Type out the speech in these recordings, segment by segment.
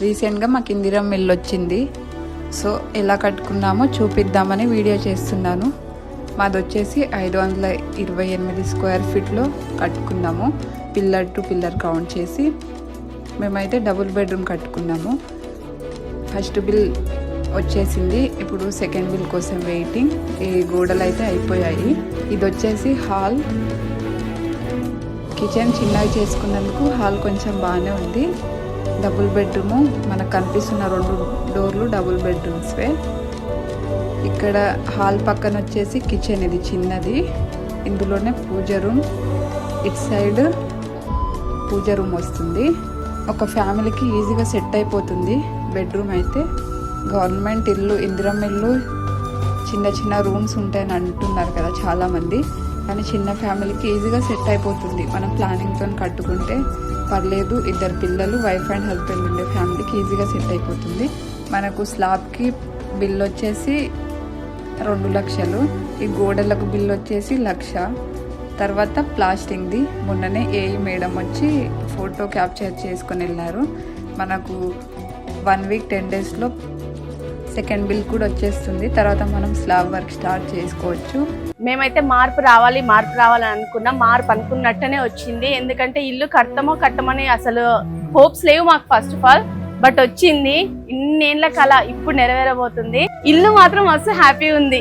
రీసెంట్గా మాకు ఇందిరం మిల్ వచ్చింది. సో ఎలా కట్టుకున్నామో చూపిద్దామని వీడియో చేస్తున్నాను. మాది వచ్చేసి ఐదు వందల ఇరవై ఎనిమిది స్క్వేర్ ఫీట్లో కట్టుకున్నాము. పిల్లర్ టు పిల్లర్ కౌంట్ చేసి మేమైతే డబుల్ బెడ్రూమ్ కట్టుకున్నాము. ఫస్ట్ బిల్ వచ్చేసింది. ఇప్పుడు సెకండ్ బిల్ కోసం వెయిటింగ్. ఈ గోడలు అయితే అయిపోయాయి. ఇది వచ్చేసి హాల్. కిచెన్ చిన్నగా చేసుకున్నందుకు హాల్ కొంచెం బాగానే ఉంది. Double bedroom. మనకు కనిపిస్తున్న రెండు డోర్లు డబుల్ బెడ్రూమ్స్వే ఇక్కడ హాల్ పక్కన వచ్చేసి కిచెన్ ఇది చిన్నది. ఇందులోనే puja room. It side puja room వస్తుంది. ఒక ఫ్యామిలీకి ఈజీగా సెట్ అయిపోతుంది బెడ్రూమ్ అయితే. గవర్నమెంట్ ఇల్లు ఇందిరం ఇల్లు చిన్న చిన్న రూమ్స్ ఉంటాయని అంటున్నారు కదా చాలామంది. కానీ చిన్న ఫ్యామిలీకి ఈజీగా సెట్ అయిపోతుంది. మనం ప్లానింగ్తో కట్టుకుంటే పర్లేదు ఇద్దరు పిల్లలు వైఫ్ అండ్ హస్బెండ్ ఉండే ఫ్యామిలీకి ఈజీగా సెట్ అయిపోతుంది. మనకు స్లాబ్కి బిల్ వచ్చేసి రెండు లక్షలు ఈ గోడలకు బిల్ వచ్చేసి లక్ష. తర్వాత ప్లాస్టింగ్ది మొన్ననే ఏఈ మేడం వచ్చి ఫోటో క్యాప్చర్ చేసుకొని వెళ్ళారు. మనకు వన్ వీక్ టెన్ డేస్లో సెకండ్ బిల్ కూడా వచ్చేస్తుంది. తర్వాత మనం స్లాబ్ వర్క్ స్టార్ట్ చేసుకోవచ్చు. మేమైతే మార్పు రావాలి మార్పు రావాలని అనుకున్నాం. మార్పు అనుకున్నట్టనే వచ్చింది. ఎందుకంటే ఇల్లు కడతామో కట్టమని అసలు హోప్స్ లేవు మాకు ఫస్ట్ ఆఫ్ ఆల్. బట్ వచ్చింది. ఇన్నేళ్ళ కళ ఇప్పుడు నెరవేరబోతుంది. ఇల్లు మాత్రం మస్తు హ్యాపీ ఉంది.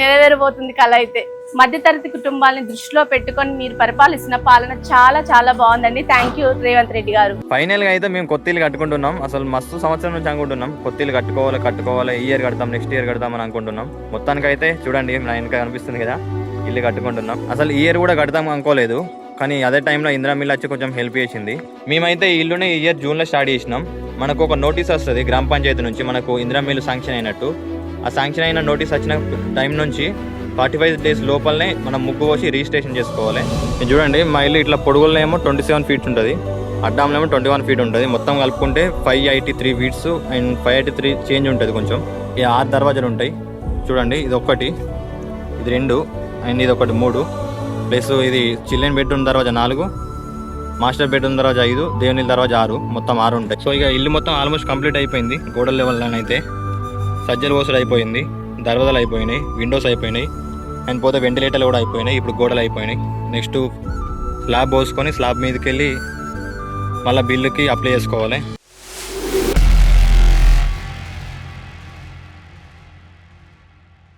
నెరవేరబోతుంది కళ అయితే. మధ్యతరగతి కుటుంబాలను దృష్టిలో పెట్టుకొని మీరు పరిపాలిస్తున్న పాలన చాలా చాలా బాగుందండి. థ్యాంక్ యూ రేవంత్ రెడ్డి గారు. ఫైనల్గా అయితే మేము కొత్త ఇల్లు కట్టుకుంటున్నాం. అసలు మస్తు సంవత్సరం నుంచి అనుకుంటున్నాం. కొత్త ఇల్లు కట్టుకోవాలి కట్టుకోవాలి ఈ ఇయర్ కడతాం నెక్స్ట్ ఇయర్ కడతాం అని అనుకుంటున్నాం. మొత్తానికి అయితే చూడండి నా వెనక కనిపిస్తుంది కదా ఇల్లు కట్టుకుంటున్నాం. అసలు ఈ ఇయర్ కూడా కడతాం అనుకోలేదు. కానీ అదే టైంలో ఇందిరా మిల్ వచ్చి కొంచెం హెల్ప్ చేసింది. మేమైతే ఈ ఇల్లుని ఈ ఇయర్ జూన్లో స్టార్ట్ చేసినాం. మనకు ఒక నోటీస్ వస్తుంది గ్రామ పంచాయతీ నుంచి మనకు ఇందిరా మిల్ శాంక్షన్ అయినట్టు. ఆ శాంక్షన్ అయిన నోటీస్ వచ్చిన టైం నుంచి ఫార్టీ ఫైవ్ డేస్ లోపలనే మనం ముగ్గు పోసి రిజిస్ట్రేషన్ చేసుకోవాలి. చూడండి మా ఇల్లు ఇట్లా పొడుగులో ఏమో ట్వంటీ సెవెన్ ఫీట్స్ ఉంటుంది. అడ్డాంలో ఏమో ట్వంటీ వన్ ఫీట్ ఉంటుంది. మొత్తం కలుపుకుంటే five eighty three feets and five eighty three change ఉంటుంది కొంచెం. ఈ ఆరు దర్వాజాలు ఉంటాయి. చూడండి ఇది ఒక్కటి ఇది రెండు అండ్ ఇది ఒకటి మూడు. ప్లస్ ఇది చిల్డ్రన్ బెడ్రూమ్ దర్వాజా నాలుగు. మాస్టర్ బెడ్రూమ్ దర్వాజా ఐదు దేవుని దర్వాజా ఆరు మొత్తం ఆరు ఉంటాయి. సో ఇక ఇల్లు మొత్తం ఆల్మోస్ట్ కంప్లీట్ అయిపోయింది. గోడల లెవెల్ అయితే సజ్జల అయిపోయింది దర్వాజాలు అయిపోయినాయి విండోస్ అయిపోయినాయి అండ్ పోతే వెంటిలేటర్లు కూడా అయిపోయినాయి ఇప్పుడు గోడలు అయిపోయినాయి. నెక్స్ట్ స్లాబ్ పోసుకొని స్లాబ్ మీదకి వెళ్ళి మళ్ళీ బిల్లుకి అప్లై చేసుకోవాలి.